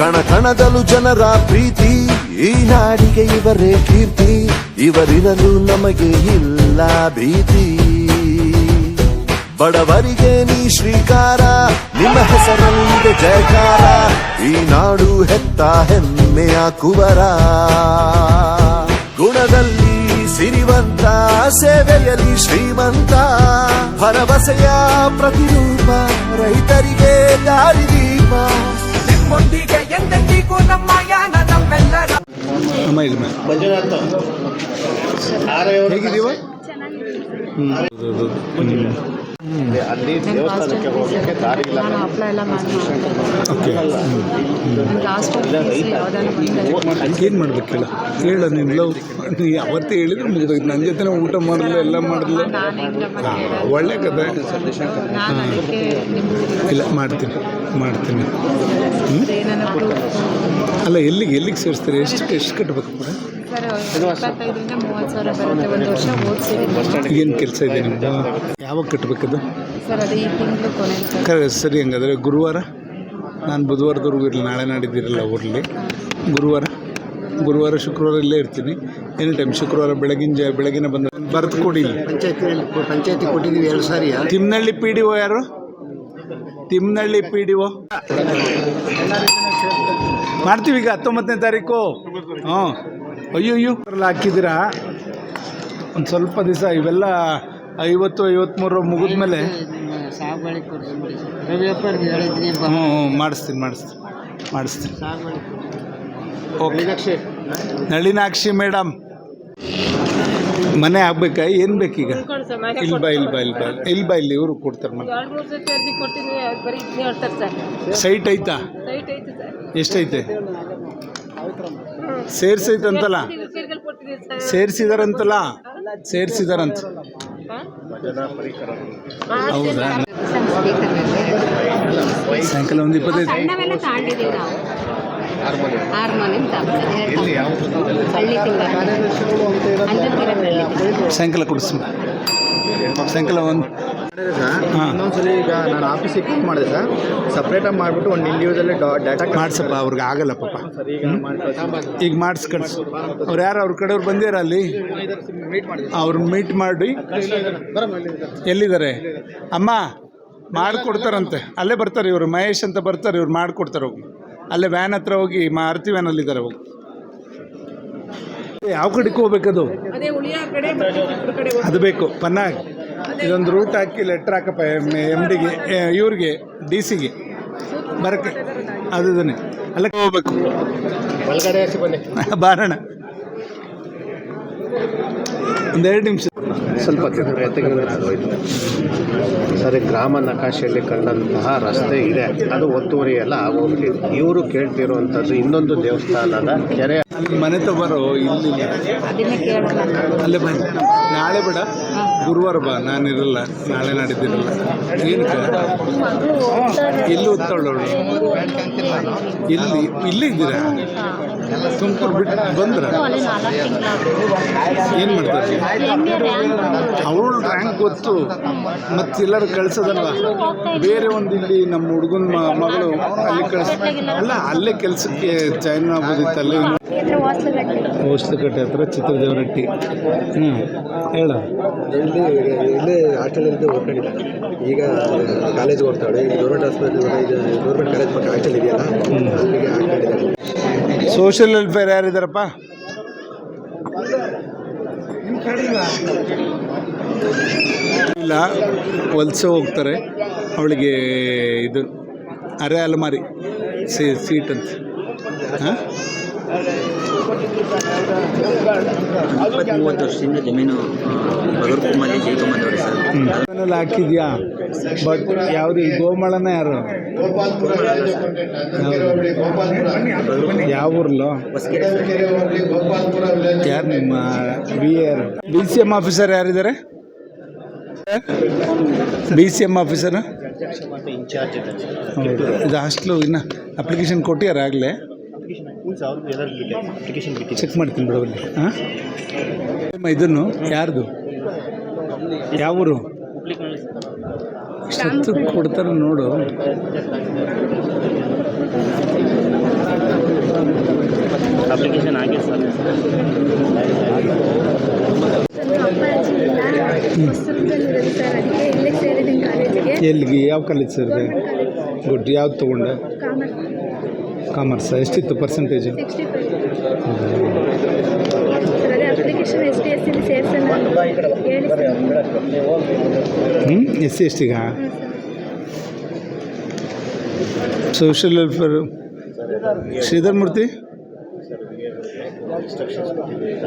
ಕಣ ಕಣದಲು ಜನರ ಪ್ರೀತಿ. ಈ ನಾಡಿಗೆ ಇವರೇ ಕೀರ್ತಿ. ಇವರಿರಲು ನಮಗೆ ಇಲ್ಲ ಭೀತಿ. ಬಡವರಿಗೆ ನೀ ಶ್ರೀಕಾರ, ನಿಮ್ಮ ಹೆಸರಲ್ಲಿದೆ ಜಯಕಾರ. ಈ ನಾಡು ಹೆತ್ತ ಹೆಮ್ಮೆಯ ಕುವರ. ಗುಣದಲ್ಲಿ ಸಿರಿವಂತ, ಸೇವೆಯಲ್ಲಿ ಶ್ರೀಮಂತ. ಭರವಸೆಯ ಪ್ರತಿರೂಪ, ರೈತರಿಗೆ ದಾರಿದೀಪ ನಿಮ್ಮೊಂದಿಗೆ ಎಂದೆಂದಿಗೂ ನಮ್ಮ ಯಾನ ನಮ್ಮೆಲ್ಲರ ಮಂಜುನಾಥ ಹೇಗಿದೀವ ಅಲ್ಲಿ ದೇವಸ್ಥಾನಕ್ಕೆ ಹೋಗಲಿಕ್ಕೆ ದಾರಿ ಇಲ್ಲ. ನಾನು ಅಪ್ಲೈ ಎಲ್ಲ ಮಾಡಿ ಓಕೆ ಲಾಸ್ಟ್ ಏನು ಮಾಡ್ಬೇಕಿಲ್ಲ ಹೇಳ? ನೀನು ಲವ್ ನೀ ಅವತ್ತೇ ಹೇಳಿದ್ರೆ ಮುಗಿದೋಯ್ತು. ನನ್ನ ಜೊತೆ ಊಟ ಮಾಡಲಿಲ್ಲ ಎಲ್ಲ ಮಾಡಲಿಲ್ಲ ಒಳ್ಳೆ ಕತೆ ಇಲ್ಲ ಮಾಡ್ತೀನಿ. ಮಾಡ್ತೀನಿ. ಅಲ್ಲ ಎಲ್ಲಿಗೆ ಎಲ್ಲಿಗೆ ಸೇರಿಸ್ತೀರಿ? ಎಷ್ಟು ಎಷ್ಟು ಕಟ್ಟಬೇಕು ಕೂಡ ಸರ್ ಇಪ್ಪತ್ತೈದರಿಂದ ಮೂವತ್ತು ಸಾವಿರ ಬರುತ್ತೆ ಒಂದು ವರ್ಷ ಓದಿಸಿದ್ದೀನಿ. ಏನು ಕೆಲಸ ಇದೆ ನಿಮ್ಮದು ಯಾವಾಗ ಕಟ್ಟಬೇಕದು ಸರ್ ಅದು ಈ ತಿಂಗಳು ಕೊನೆ ಸರ್. ಕರೆ ಸರಿ ಹಂಗಾದ್ರೆ ಗುರುವಾರ? ನಾನು ಬುಧವಾರದವರೆಗೂ ಇರಲಿ ನಾಳೆ ನಾಡಿದ್ದಿರಲ್ಲ ಊರಲ್ಲಿ. ಗುರುವಾರ? ಗುರುವಾರ ಶುಕ್ರವಾರ ಇಲ್ಲೇ ಇರ್ತೀನಿ. ಎನಿ ಟೈಮ್ ಶುಕ್ರವಾರ ಬೆಳಗಿನ ಜ ಬೆಳಗಿನ ಬಂದ ಬರೆದು ಕೊಡಿ. ಪಂಚಾಯತಿ ಪಂಚಾಯತಿ ಕೊಟ್ಟಿದ್ದೀವಿ ಎರಡು ಸಾರಿ ತಿಮ್ಮನಳ್ಳಿ ಪಿ ಡಿ ಒ ಯಾರು? Timmanahalli P D O. ಮಾಡ್ತೀವಿ ಈಗ ಹತ್ತೊಂಬತ್ತನೇ ತಾರೀಕು. ಹ್ಞೂ ಅಯ್ಯೋ ಹಾಕಿದ್ದೀರಾ? ಒಂದು ಸ್ವಲ್ಪ ದಿವಸ ಇವೆಲ್ಲ ಐವತ್ತು ಐವತ್ತ್ಮೂರು ಮುಗಿದ್ಮೇಲೆ ಸಾಗುವಳಿ ಹ್ಞೂ ಹ್ಞೂ ಮಾಡಿಸ್ತೀನಿ ಮಾಡಿಸ್ತೀನಿ ಮಾಡಿಸ್ತೀನಿ. ಓಕೆ. ನಳಿನಾಕ್ಷಿ ಮೇಡಮ್ ಮನೆ ಆಗ್ಬೇಕಾ? ಏನು ಬೇಕೀಗ? ಇಲ್ಲಿ ಬಾ ಇಲ್ಲಿ ಬಾ ಇಲ್ಲಿ ಬಾ. ಇಲ್ಲಿ ಬಾ ಇಲ್ಲಿ ಇವರು ಕೊಡ್ತಾರೆ ಮನೆ. ಸೈಟ್ ಐತಾ ಸೈಟ್ ಐತೆ ಸರ್. ಎಷ್ಟೈತೆ? ಸೇರ್ಸೈತಂತಲ್ಲ ಸೇರ್ಸಿದಾರಂತಲ್ಲ? ಸೇರಿಸಿದಾರಂತ. ಹೌದಾ? ಸಾಯಂಕಾಲ ಒಂದು ಇಪ್ಪತ್ತೈದು. ಸಾಯಂಕಾಲ ಕೊಡಿಸ್ತೀನಿ ಸಾಯಂಕಾಲ ಒಂದು ಇನ್ನೊಂದ್ಸಲಿ ಈಗ ನಾನು ಆಫೀಸಿಗೆ ಕಾಲ್ ಮಾಡಿದೆ ಸರ್. ಸಪ್ರೇಟಾಗಿ ಮಾಡಿಬಿಟ್ಟು ಒಂದು ಇಂಡಿವಿಜುವಲ್ ಡಾಟಾ ಮಾಡ್ಸಪ್ಪ ಅವ್ರಿಗೆ ಆಗಲ್ಲ ಪಾಪ. ಈಗ ಮಾಡಿಸ್ ಕಳ್ಸು. ಅವ್ರು ಯಾರು? ಅವ್ರ ಕಡೆಯವ್ರು ಬಂದಿರ ಅಲ್ಲಿ? ಅವ್ರು ಮೀಟ್ ಮಾಡಿ. ಎಲ್ಲಿದ್ದಾರೆ? ಅಮ್ಮ ಮಾಡಿಕೊಡ್ತಾರಂತೆ. ಅಲ್ಲೇ ಬರ್ತಾರೆ ಇವರು. ಮಹೇಶ್ ಅಂತ ಬರ್ತಾರೆ ಇವ್ರು ಮಾಡಿಕೊಡ್ತಾರೆ ಹೋಗಿ. ಅಲ್ಲೇ ವ್ಯಾನ್ ಹತ್ರ ಹೋಗಿ ಮಾರುತಿ ವ್ಯಾನಲ್ಲಿ ಇದ್ದಾರೆ ಹೋಗಿ. ಯಾವ ಕಡೆಗೆ ಹೋಗ್ಬೇಕದು? ಅದು ಬೇಕು. ಪನ್ನಾಗ್? ಇದೊಂದು ರೂಟ್ ಹಾಕಿ ಲೆಟ್ರ್ ಹಾಕಪ್ಪ ಎಂ ಡಿಗೆ ಇವ್ರಿಗೆ ಡಿ ಸಿಗೆ ಬರಕ್ಕೆ. ಅದು ಇದನ್ನೇ. ಅಲ್ಲ ಹೋಗ್ಬೇಕು. ಬಾರಣ. ಒಂದೆರಡು ನಿಮಿಷ. ಸ್ವಲ್ಪ ಸರಿ ಗ್ರಾಮ ನಕಾಶೆಯಲ್ಲಿ ಕಂಡಂತಹ ರಸ್ತೆ ಇದೆ. ಅದು ಒತ್ತುವರಿ ಎಲ್ಲ ಆಗೋಗ್ಲಿ. ಇವರು ಕೇಳ್ತಿರುವಂಥದ್ದು ಇನ್ನೊಂದು ದೇವಸ್ಥಾನದ ಕೆರೆ. ಅಲ್ಲಿ ಮನೆ ತಗೋರು ಇಲ್ಲಿ ಅಲ್ಲೇ ಬನ್ನಿ. ನಾಳೆ ಬೇಡ. ಗುರುವಾರ ಬಾ ನಾನಿರಲ್ಲ ನಾಳೆ ನಾಡಿದ್ದಿರಲ್ಲ ಏನಕ್ಕೆ? ಎಲ್ಲಿ ಓದ್ತಾಳವಳು ಇಲ್ಲಿ ಇಲ್ಲಿ ಇದ್ದೀರಾ? ತುಮಕೂರು ಬಿಟ್ಟು ಬಂದ್ರ? ಏನು ಮಾಡ್ತಾರೆ ಅವಳು ರ್ಯಾಂಕ್ ಗೊತ್ತು. ಮತ್ತೆ ಎಲ್ಲರೂ ಕಳ್ಸೋದಲ್ಲ ಬೇರೆ ಒಂದು ಇಲ್ಲಿ ನಮ್ಮ ಹುಡುಗನ ಮಗಳು ಅಲ್ಲಿ ಕಳ್ಸ ಅಲ್ಲ ಅಲ್ಲೇ ಕೆಲಸಕ್ಕೆ ಜಾಯ್ನ್ ಆಗ್ಬೋದಿತ್ತು ಅಲ್ಲಿ ಹೊಸ್ಲಕಟ್ಟೆ ಹತ್ರ ಚಿತ್ರದೇವರಟ್ಟಿ ಹ್ಞೂ ಹೇಳ. ಇಲ್ಲಿ ಇಲ್ಲೇ ಹಾಸ್ಟೆಲಲ್ಲಿ ಓದ್ಕೊಂಡಿಲ್ಲ ಈಗ ಕಾಲೇಜ್ ಓದ್ತಾಳೆ ಈಗ ಗೌರ್ಮೆಂಟ್ ಹಾಸ್ಪಿಟಲ್ ಗೌರ್ಮೆಂಟ್ ಕಾಲೇಜ್ ಪಕ್ಕ ಹಾಸ್ಟೆಲ್ ಇದೆಯಲ್ಲ? ಸೋಷಿಯಲ್ ವೆಲ್ಫೇರ್ ಯಾರಿದ್ದಾರಪ್ಪ ಇಲ್ಲ ವಲಸೆ ಹೋಗ್ತಾರೆ. ಅವಳಿಗೆ ಇದು ಅರೆ ಅಲಮಾರಿ ಸೀಟ್ ಅಂತ. ಹಾಂ? ಇಪ್ಪತ್ತ್ ಮೂವತ್ತು ವರ್ಷದಿಂದ ಜಮೀನು ಸರ್. ಮನೇಲಿ ಹಾಕಿದ್ಯಾ? ಬಟ್ ಯಾವ್ದು ಗೋಮಳನ ಯಾರು? ಯಾವ ಊರ್ಲೋ ಯಾರು ನಿಮ್ಮ B R B C M officer ಯಾರಿದ್ದಾರೆ ಬಿ ಸಿ ಎಂ ಆಫೀಸರ್ ಇದು ಹಾಸ್ಟ್ಲು ಇನ್ನು ಅಪ್ಲಿಕೇಶನ್ ಕೊಟ್ಟಿಯಾರ ಆಗಲೇ. ಅಪ್ಲಿಕೇಶನ್ ಚೆಕ್ ಮಾಡ್ತೀನಿ ಬಿಡವಲ್ಲಿ ಹಾಂ ಇದನ್ನು ಯಾರ್ದು? ಯಾವ ಊರು? ಎಷ್ಟು ಕೊಡ್ತಾರೆ ನೋಡು. Application sir. ಎಲ್ಲಿಗೆ? ಯಾವ ಕಾಲೇಜ್ ಸರ್ ಗುಡ್ ಯಾವ್ದು ತೊಗೊಂಡೆ? ಕಾಮರ್ಸ್ ಎಷ್ಟಿತ್ತು ಪರ್ಸೆಂಟೇಜು ಎಸ್ ಸಿ, ಎಸ್ ಟಿಗ ಸೋಷಿಯಲ್ ವೆಲ್ಫೇರ್ ಶ್ರೀಧರ್ ಮೂರ್ತಿ?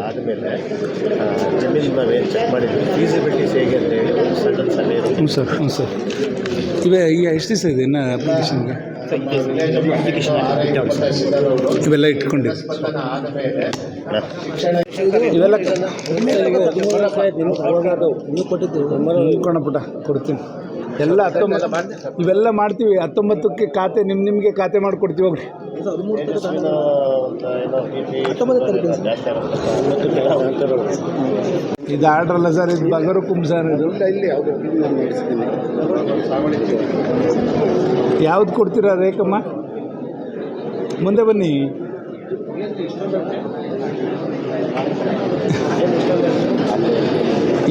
ಆದಮೇಲೆ ಜಮೀನು ನಾವೇನು ಚೆಕ್ ಮಾಡಿದ್ವಿ ಫೀಸಿಬಿಲಿಟೀಸ್ ಹೇಗೆ ಅಂತ ಹೇಳಿ ಒಂದು ಸಣ್ಣ ಸಣ್ಣ ಹ್ಞೂ ಸರ್ ಹ್ಞೂ ಸರ್. ಇವೆ ಈಗ ಎಷ್ಟು ದಿವಸ ಇದೆ ಇನ್ನು ಅಪ್ಲಿಕೇಶನ್ಗೆ ಇವೆಲ್ಲ ಇಟ್ಕೊಂಡಿದ್ದು ಇವೆಲ್ಲ ಪುಟ ಕೊಡ್ತೀನಿ. ಎಲ್ಲ ಹತ್ತೊಂಬತ್ತು ಇವೆಲ್ಲ ಮಾಡ್ತೀವಿ. ಹತ್ತೊಂಬತ್ತಕ್ಕೆ ಖಾತೆ ನಿಮ್ಮ ನಿಮಗೆ ಖಾತೆ ಮಾಡಿಕೊಡ್ತೀವಿ ಹೋಗ್ರಿ. ಇದು ಆರ್ಡ್ರ್ ಅಲ್ಲ ಸರ್ ಇದು ಬಗರುಕುಂ ಸರ್ ಇದು. ಇಲ್ಲಿ ಯಾವುದು ಕೊಡ್ತೀರಾ ರೇಖಮ್ಮ? ಮುಂದೆ ಬನ್ನಿ.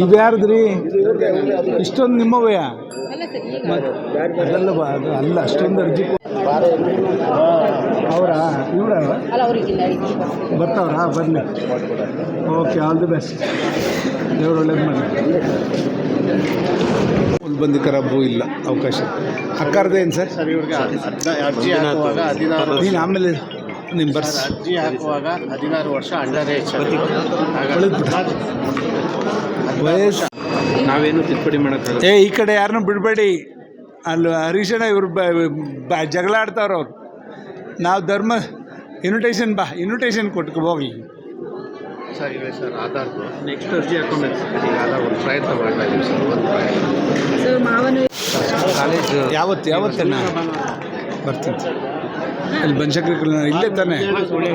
ಇವ್ಯಾರ್ದ್ರಿ ಇಷ್ಟೊಂದು ನಿಮ್ಮವೇ ಅಲ್ಲ ಸರ್ ಈಗ ಅದಲ್ಲ ಅದು ಅಲ್ಲ ಅಷ್ಟೊಂದು ಅರ್ಜಿ ಅವರಾ? ಇವರ? ಬರ್ತಾವ್ರಾ? ಬರಲಿ ಓಕೆ ಆಲ್ ದಿ ಬೆಸ್ಟ್ ದೇವ್ರು ಒಳ್ಳೇದು ಮಾಡಿ. ಬಂದಿ ಕರಬ್ಬು ಇಲ್ಲ ಅವಕಾಶ. ಹಕ್ಕಾರದ ಏನು ಸರ್? ನೀನು ಆಮೇಲೆ ನಿಮ್ಮ ಬರ್ಸ್. ಅರ್ಜಿ ಹಾಕುವಾಗ ಹದಿನಾರು ವರ್ಷ ಅಂಡರ್ ಏಜ್ ವಯಸ್ಸು. ನಾವೇನು ತಿದ್ದುಪಡಿ ಮಾಡೋಕ್ಕಾಗಲ್ಲ. ಏ ಈ ಕಡೆ ಯಾರನ್ನೂ ಬಿಡಬೇಡಿ. ಅಲ್ಲಿ ಹರೀಶಣ್ಣ ಇವರು ಬ ಜಗಳ ಆಡ್ತಾವ್ರು ಅವ್ರು. ನಾವು ಧರ್ಮ ಇನ್ವಿಟೇಷನ್ ಬಾ ಇನ್ವಿಟೇಷನ್ ಕೊಟ್ಕೊ ಹೋಗ್ಲಿ. ಸರ್ ಇವೆ ಸರ್ ಆಧಾರ್ದು ನೆಕ್ಸ್ಟ್ ಅರ್ಜಿ ಹಾಕೊಂಡು ಈಗ ಆಧಾರ್ ಒಂದು ಪ್ರಯತ್ನ ಮಾಡ್ತಾ ಇದ್ದೀವಿ ಸರ್ ಒಂದು ಸೊ ಕಾಲೇಜ್ ಯಾವತ್ತು ಯಾವತ್ತಣ್ಣ ಬರ್ತೀನಿ. ಅಲ್ಲಿ ಬನಶಂಕರಿ ಇಲ್ಲೇ ತಾನೆ?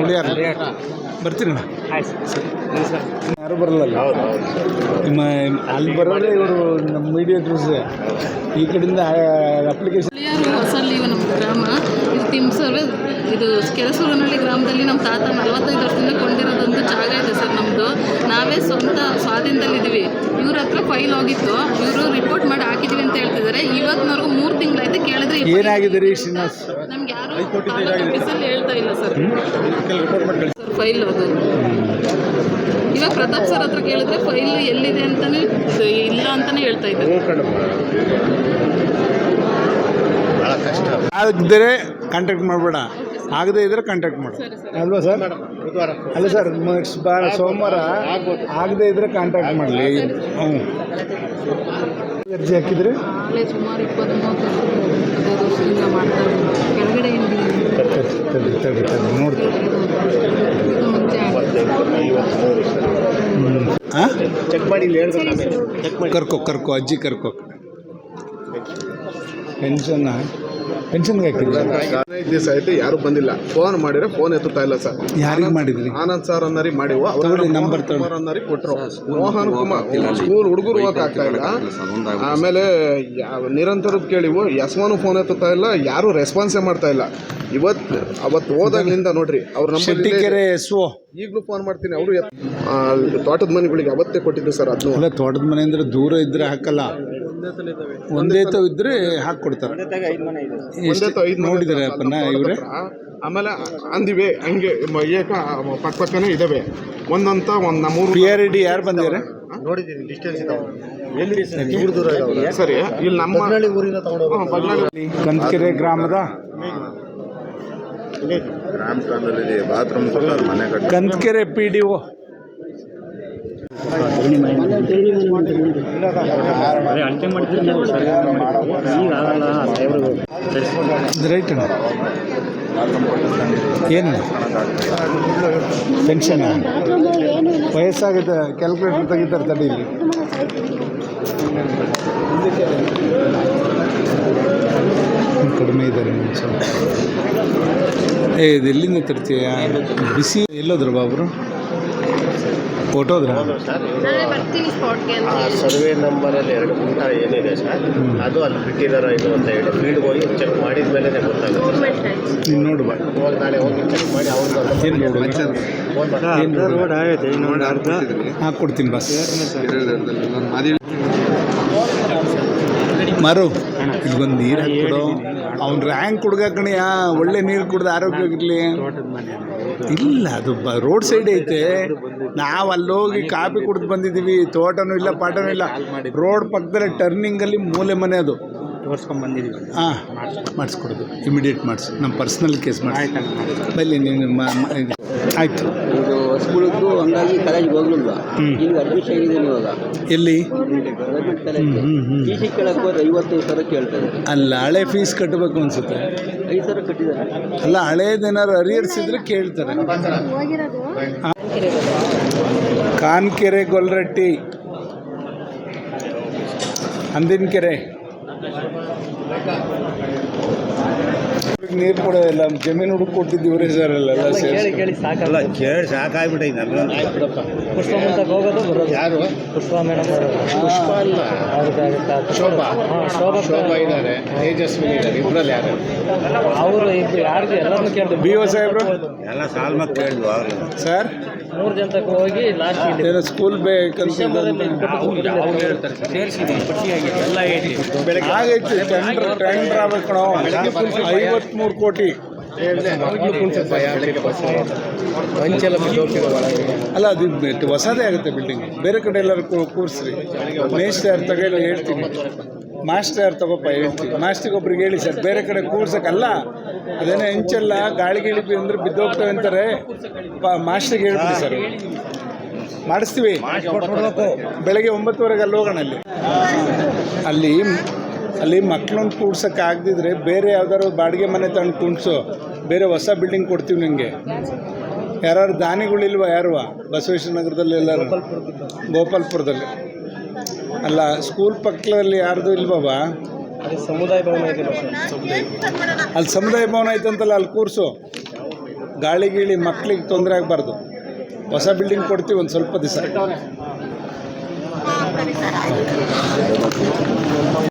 ಹುಳಿಯಾರ. ಬರ್ತೀನಿ ಯಾರು ಬರಲ್ಲ ನಿಮ್ಮ ಅಲ್ಲಿ ಬರೋದೇ ಇವರು ನಮ್ಮ ಮೀಡಿಯೇಟರ್ಸ್ ಈ ಕಡೆಯಿಂದ ಅಪ್ಲಿಕೇಶನ್ ಹೊಸಳ್ಳಿ ನಮ್ಮ ಗ್ರಾಮ. ಇದು ತಿಮ್ಸರು ಇದು ಕೆರಸೂರನಹಳ್ಳಿ ಗ್ರಾಮದಲ್ಲಿ ನಮ್ಮ ತಾತ ನಲವತ್ತೈದು ವರ್ಷದಿಂದ ಕೊಂಡಿರೋದೊಂದು ಜಾಗ ಇದೆ ಸರ್ ನಮ್ಮದು ನಾವೇ ಸ್ವಂತ ಸ್ವಾಧೀನದಲ್ಲಿದ್ದೀವಿ. ಇವ್ರ ಹತ್ರ ಫೈಲ್ ಹೋಗಿತ್ತು. ಇವರು ರಿಪೋರ್ಟ್ ಮಾಡಿ ಹಾಕಿದ್ವಿ ಅಂತ ಹೇಳ್ತಿದ್ದಾರೆ. ಇವತ್ತಿನವರೆಗೂ ಮೂರು ತಿಂಗಳಾಯ್ತು ಕೇಳಿದ್ರೆ ಏನಾಗಿದೆ ರೀ ನಮ್ಗೆ ಯಾರು ಆಫೀಸಲ್ಲಿ ಹೇಳ್ತಾ ಇಲ್ಲ ಸರ್. ಫೈಲ್ ಅದು. ಇವಾಗ ಪ್ರತಾಪ್ ಸರ್ ಹತ್ರ ಕೇಳಿದ್ರೆ ಫೈಲ್ ಎಲ್ಲಿದೆ ಅಂತಾನೆ ಇಲ್ಲ ಅಂತಾನೆ ಹೇಳ್ತಾ ಇದ್ದಾರೆ. ಭಾಳ ಕಷ್ಟ. ಕಾಂಟ್ಯಾಕ್ಟ್ ಮಾಡಬೇಡ. ಆಗದೇ ಇದ್ರೆ ಕಾಂಟ್ಯಾಕ್ಟ್ ಮಾಡು. ಅಲ್ವಾ ಸರ್? ಅಲ್ಲ ಸರ್ ನೆಕ್ಸ್ಟ್ ಬಾರ ಸೋಮವಾರ ಆಗದೇ ಇದ್ರೆ ಕಾಂಟ್ಯಾಕ್ಟ್ ಮಾಡಲಿ. ಹ್ಞೂ ಅರ್ಜಿ ಹಾಕಿದ್ರೆ? ಆಗಲೇ ಸುಮಾರು ಇಪ್ಪತ್ತು ಮೂವತ್ತು ಹದಿನೈದು ವರ್ಷದಿಂದ ಮಾಡ್ತಾ ಇದ್ದೀನಿ. ಕೆಳಗಡೆ ಏನು ತಡಿ ತಡಿ ತಡಿ ನೋಡ್ತೀನಿ. ಇದು ಮುಂಚೆ ಹಾಂ ಚೆಕ್ ಮಾಡಿ ಇಲ್ಲಿ ಹೇಳ್ಬೇಕು ಆಮೇಲೆ. ಚೆಕ್ ಮಾಡಿ. ಕರ್ಕೊ ಕರ್ಕೊ ಅಜ್ಜಿ ಕರ್ಕೋ. ಪೆನ್ಷನ್ನ ಪೆನ್ಷನ್ಗೆ ಹಾಕಿದ್ರಿ ಹದಿನೈದು ದಿವಸ ಆಯ್ತು ಯಾರು ಬಂದಿಲ್ಲ. ಫೋನ್ ಮಾಡಿದ್ರೆ ಫೋನ್ ಎತ್ತುತ್ತಾ ಇಲ್ಲ ಸರ್. ಯಾರಿಗೆ ಮಾಡಿದ್ರಿ? ಆನಂದ್ ಸರ್ ಅನ್ನರಿ ಮಾಡಿವ ನಂಬರ್. ಕುಮಾರ್ ಅನ್ನರಿ ಕೊಟ್ರು. ಮೋಹನ್ ಕುಮಾರ್ ಸ್ಕೂಲ್ ಹುಡುಗರು ಆಗ್ತಾ ಇಲ್ಲ. ಆಮೇಲೆ ಯಾವ- ನಿರಂತರ ಕೇಳಿವು ಯಶವನು ಫೋನ್ ಎತ್ತುತ್ತಾ ಇಲ್ಲ ಯಾರು ರೆಸ್ಪಾನ್ಸೇ ಮಾಡ್ತಾ ಇಲ್ಲ. ಇವತ್ ಅವತ್ತು ಹೋದಾಗ್ಲಿಂದ ನೋಡ್ರಿ ಅವ್ರ ನಂಬರ್ ಶೆಟ್ಟಿಕೆರೆ ಎಸ್ ಈಗಲೂ ಫೋನ್ ಮಾಡ್ತೀನಿ ಅವರು ತೋಟದ ಮನೆಗಳಿಗೆ ಅವತ್ತೇ ಕೊಟ್ಟಿದ್ದು ಸರ್ ಅದನ್ನು ಅಲ್ಲ ತೋಟದ ಮನೆ ಅಂದ್ರೆ ದೂರ ಇದ್ರೆ ಹಾಕಲ್ಲ. ಒಂದೇ ತಾವ್ ಇದ್ರೆ ಹಾಕ್ಕೊಡ್ತಾರೆ. ಹತ್ರ ಅಪ್ಪನ ಇವ್ರೆ? ಆಮೇಲೆ ಅಂದಿವೆ ಹಂಗೆ ಏಕ ಪಕ್ಕ ಪಕ್ಕನೇ ಇದಾವೆ. ಒಂದಂತ ಒಂದ್ ನಮ್ಮೂರು ಪಿ ಆರ್ ಡಿ ಯಾರು ಬಂದಿದ್ದಾರೆ? ನೋಡಿದ್ದೀನಿ ಡಿಸ್ಟೆನ್ಸ್ ಇದಾವೆ. ಎಲ್ಲಿ ದೂರ ದೂರ ಇದಾವೆ. ಸರಿ. ಇಲ್ಲಿ ನಮ್ಮ ಊರಿಂದ ತಗೊಂಡು ಹಾ, ಬಗ್ಲಾಡಿ ಕಂದಕೆರೆ ಗ್ರಾಮದ Kandakere P D O right ಏನು? ಪೆನ್ಷನ್ ವಯಸ್ಸಾಗಿದೆ ಕ್ಯಾಲ್ಕುಲೇಟರ್ ತೆಗಿತಾರೆ ತಡಿ ಇಲ್ಲಿ. ಹ್ಮ್, ಕಡಿಮೆ ಇದ್ದಾರೆ ಏ ಇದು ಎಲ್ಲಿಂದ ತರ್ತೀಯ? ಬಿಸಿ ಎಲ್ಲೋದ್ರ ಬಾಬ್ರು? ಕೊಟ್ಟೋದ್ರ ಸರ್ವೆ ಬರ್ತೀನಿ ಸ್ಪಾಟ್ಗೆ ಅಂತ ಆ ಸರ್ವೆ ನಂಬರಲ್ಲಿ ಎರಡು ಗುಂಟ ಏನಿದೆ ಸರ್ ಅದು ಅಲ್ಲಿ ಬಿಟ್ಟಿದಾರ ಇದು ಅಂತ ಹೇಳಿ ಫೀಲ್ಡ್ ಹೋಗಿ ಚೆಕ್ ಮಾಡಿದ ಮೇಲೆ ಗೊತ್ತಾಗುತ್ತೆ. ನೋಡಿ ನೀನು ನೋಡುವ. ಇವಾಗ ನಾಳೆ ಹೋಗಿ ಚೆಕ್ ಮಾಡಿ ಅರ್ಧ ಹಾಕ್ಕೊಡ್ತೀನಿ ಬಸ್. ಮರು ಇಲ್ಗೊಂದು ನೀರು ಹಾಕ್ಬಿಡು. ಅವ್ನು ರ್ಯಾಂಕ್ ಹುಡುಗ ಕಣಿಯ ಒಳ್ಳೆ ನೀರು ಕುಡ್ದು ಆರೋಗ್ಯವಾಗಿರಲಿ. ಇಲ್ಲ ಅದು ಬ ರೋಡ್ ಸೈಡ್ ಐತೆ. ನಾವು ಅಲ್ಲೋಗಿ ಕಾಫಿ ಕುಡ್ದು ಬಂದಿದ್ದೀವಿ ತೋಟನೂ ಇಲ್ಲ ಪಾಟನೂ ಇಲ್ಲ. ರೋಡ್ ಪಕ್ಕದಲ್ಲಿ ಟರ್ನಿಂಗಲ್ಲಿ ಮೂಲೆ ಮನೆ ಅದು. ತೋರ್ಸ್ಕೊಂಡ್ ಬಂದಿದ್ದೀವಿ ಹಾಂ ಮಾಡಿಸ್ಕೊಡೋದು ಇಮಿಡಿಯೇಟ್ ಮಾಡಿಸು. ನಮ್ಮ ಪರ್ಸ್ನಲ್ ಕೇಸ್ ಮಾಡಿ ಬಲ್ಲಿ ನೀನು ಆಯಿತು. ಸ್ಕೂಲಿದ್ದು ಹಂಗಾಗಿ ಕಾಲೇಜ್ಗೆ ಹೋಗ್ಲಿಲ್ವಾ. ಈಗ ಅಡ್ಮಿಷನ್ ಆಗಿದ್ದೀನಿ ಇವಾಗ. ಎಲ್ಲಿ? ಹ್ಮ್. ಟಿ ಸಿ ಕೇಳಕ್ಕೆ ಹೋದ್ರೆ ಐವತ್ತೈದು ಸಾವಿರ ಕೇಳ್ತಾರೆ ಅಲ್ಲ ಹಳೆ ಫೀಸ್ ಕಟ್ಟಬೇಕು ಅನ್ಸುತ್ತೆ. ಅಲ್ಲ ಹಳೇದೇನಾದ್ರು ಅರಿಯರ್ಸ್ ಇದ್ರೆ ಕೇಳ್ತಾರೆ. ಕಾನ್ಕೆರೆ ಗೊಲ್ರಟ್ಟಿ. ಅಂದಿನ ಕೆರೆ ನೀರು ಕೊಡೋದಿಲ್ಲ ಜಮೀನು ಹುಡುಕ್ ಸರ್ ಅಲ್ಲೆಲ್ಲ ಕೇಳಿ ಕೇಳಿ ಸಾಕಲ್ಲ ಕೇಳಿ ಸಾಕಾಗ್ಬಿಟ್ಟೈತೆ ಪುಷ್ಪ ಮುಂದಕ್ಕೆ ಹೋಗೋದು ಬರೋದು. ಯಾರು? ಪುಷ್ಪ ಮೇಡಮ್ ಪುಷ್ಪ ಅಲ್ಲ. ಶೋಭಾ. ಶೋಭಾ ಇದ್ದಾರೆ. ತೇಜಸ್ವಿನಿ ಇದ್ದಾರೆ. ಇಬ್ಬರಲ್ಲಿ ಯಾರು? ಅವರು ಇಬ್ಬರು ಯಾರಿಗೂ ಎಲ್ಲರನ್ನೂ ಕೇಳಿದ್ರು ಬಿ ಓ ಸಾಹೇಬ್ರು? ಎಲ್ಲ ಸಾಲ್ ಮಕ್ ಕೇಳಿದ್ವು ಸರ್ ಮೂರು ಜನಕ್ಕೆ ಹೋಗಿ ಲಾಸ್ಟ್ ಏನೋ ಸ್ಕೂಲ್ ಬೇಕಂತ ಆಗೈತಿ ಟೆಂಡರ್ ಟೆಂಡರ್ ಆಗ್ಬೇಕು ಕಣೋ. ಐವತ್ಮೂರು ಕೋಟಿ. ಅಲ್ಲ ಅದು ಹೊಸದೇ ಆಗುತ್ತೆ ಬಿಲ್ಡಿಂಗ್ ಬೇರೆ ಕಡೆ ಎಲ್ಲರೂ ಕೂರಿಸ್ರಿ. ಮೇಸ್ಟರ್ ಯಾರು ತಗೊಳ್ಳಿ ಹೇಳ್ತೀನಿ. ಮಾಸ್ಟರ್ ಯಾರು ತಗೋಪ್ಪ ಹೇಳ್ತೀನಿ. ಮಾಸ್ಟ್ರಿಗೆ ಒಬ್ರಿಗೆ ಹೇಳಿ ಸರ್ ಬೇರೆ ಕಡೆ ಕೂರ್ಸಕ್ಕಲ್ಲ. ಅದೇನೋ ಹೆಂಚಲ್ಲ ಗಾಳಿ ಗಿಳಿಪಿ ಅಂದ್ರೆ ಬಿದ್ದೋಗ್ತವೆ ಅಂತಾರೆ. ಮಾಸ್ಟರ್ಗೆ ಮಾಸ್ಟ್ರಿಗೆ ಹೇಳ್ಬಿಡಿ ಸರ್. ಮಾಡಿಸ್ತೀವಿ. ಬೆಳಗ್ಗೆ ಒಂಬತ್ತುವರೆಗೆ ಅಲ್ಲಿ ಹೋಗೋಣ ಅಲ್ಲಿ. ಅಲ್ಲಿ ಅಲ್ಲಿ ಮಕ್ಕಳನ್ನ ಕೂಡ್ಸಕ್ಕೆ ಆಗದಿದ್ರೆ ಬೇರೆ ಯಾವ್ದಾದ್ರು ಬಾಡಿಗೆ ಮನೆ ತಂದು ಕೂಡ್ಸು. ಬೇರೆ ಹೊಸ ಬಿಲ್ಡಿಂಗ್ ಕೊಡ್ತೀವಿ ನಿಮಗೆ ಯಾರು ದಾನಿಗಳಿಲ್ವ ಯಾರು? ಬಸವೇಶ್ವರ ನಗರದಲ್ಲಿ ಎಲ್ಲರೂ? ಗೋಪಾಲ್ಪುರದಲ್ಲಿ. ಅಲ್ಲ ಸ್ಕೂಲ್ ಪಕ್ಕದಲ್ಲಿ ಯಾರ್ದು ಇಲ್ವವ ಸಮುದಾಯ ಭವನ ಇದೆ ಅಲ್ಲಿ ಸಮುದಾಯ ಭವನ ಐತಂತಲ್ಲ ಅಲ್ಲಿ ಕೂರಿಸು. ಗಾಳಿ ಗೀಳಿ ಮಕ್ಕಳಿಗೆ ತೊಂದರೆ ಆಗಬಾರ್ದು. ಹೊಸ ಬಿಲ್ಡಿಂಗ್ ಕೊಡ್ತೀವಿ ಒಂದು ಸ್ವಲ್ಪ ದಿವಸ.